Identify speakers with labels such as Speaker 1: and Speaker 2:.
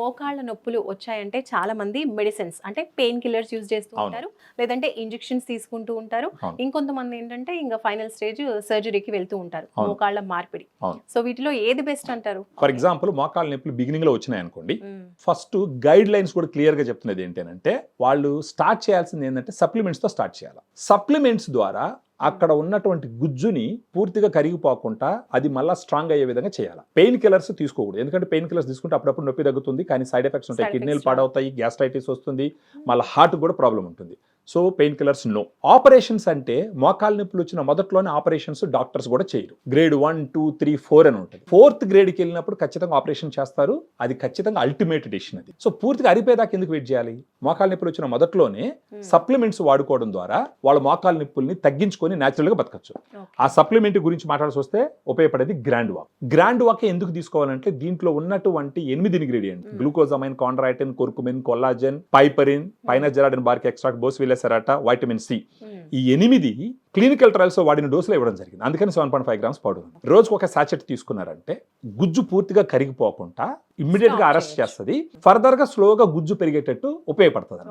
Speaker 1: మోకాళ్ళ నొప్పులు వచ్చాయంటే చాలా మంది మెడిసిన్స్ అంటే పెయిన్ కిల్లర్స్ యూజ్ చేస్తూ. ఉంటారు లేదంటే ఇంజెక్షన్స్ తీసుకుంటూ ఉంటారు. ఇంకొంతమంది ఏంటంటే ఇంకా ఫైనల్ స్టేజ్ సర్జరీకి వెళ్తూ ఉంటారు. మోకాళ్ళ మార్పిడి. సో వీటిలో ఏది బెస్ట్ అంటారు
Speaker 2: ఫర్ ఎగ్జాంపుల్ మోకాళ్ళ నొప్పులు బిగినింగ్లో వచ్చినాయి అనుకోండి. ఫస్ట్ గైడ్ లైన్స్ కూడా క్లియర్గా చెప్తున్నది ఏంటంటే వాళ్ళు స్టార్ట్ చేయాల్సింది ఏంటంటే సప్లిమెంట్స్తో స్టార్ట్ చేయాలి సప్లిమెంట్స్ ద్వారా అక్కడ ఉన్నటువంటి గుజ్జుని పూర్తిగా కరిగిపోకుండా అది మళ్ళీ స్ట్రాంగ్ అయ్యే విధంగా చేయాలి. పెయిన్ కిల్లర్స్ తీసుకోకూడదు. ఎందుకంటే పెయిన్ కిల్లర్స్ తీసుకుంటే అప్పుడప్పుడు నొప్పి తగ్గుతుంది కానీ సైడ్ ఎఫెక్ట్స్ ఉంటాయి కిడ్నీలు పాడవుతాయి గ్యాస్ట్రైటిస్ వస్తుంది మళ్ళీ హార్ట్ కూడా ప్రాబ్లం ఉంటుంది. So pain killers no. Operations అంటే మోకాలు నొప్పులు వచ్చిన మొదట్లోనే ఆపరేషన్స్ డాక్టర్స్ కూడా చేయరు. Grade one two three four అని ఉంటుంది. ఫోర్త్ గ్రేడ్కి వెళ్ళినప్పుడు ఖచ్చితంగా ఆపరేషన్ చేస్తారు. అది ఖచ్చితంగా అల్టిమేట్ డిసిషన్ అది. సో పూర్తిగా అరిపోయేదాకా ఎందుకు వెయిట్ చేయాలి? మోకాలు నొప్పులు వచ్చిన మొదట్లోనే
Speaker 1: మ్మ్.
Speaker 2: సప్లిమెంట్స్ వాడుకోవడం ద్వారా వాళ్ళ మోకాలు నొప్పుల్ని తగ్గించుకొని న్యాచురల్గా బతకచ్చు. ఆ సప్లిమెంట్ గురించి మాట్లాడాల్సి వస్తే ఉపయోగపడేది గ్రాండ్ వాక్. గ్రాండ్ వాక్ ఎందుకు తీసుకోవాలంటే దీంట్లో ఉన్నటువంటి ఎనిమిది ingredient
Speaker 1: Mm.
Speaker 2: Glucosamine chondroitin curcumin collagen piperine పైనజెరాడిన్ bark extract boswellia serrata vitamin C
Speaker 1: hmm.
Speaker 2: ఈ ఎనిమిది క్లినికల్ ట్రయల్స్ వాడిన డోసులు ఇవ్వడం జరిగింది. అందుకని seven point five grams powder రోజుకు ఒక సాచెట్ తీసుకున్నారంటే గుజ్జు పూర్తిగా కరిగిపోకుండా ఇమ్మీడియట్గా
Speaker 1: Stop
Speaker 2: అరెస్ట్. చేస్తుంది. ఫర్దర్గా స్లోగా గుజ్జు పెరిగేటట్టు ఉపయోగపడుతుంది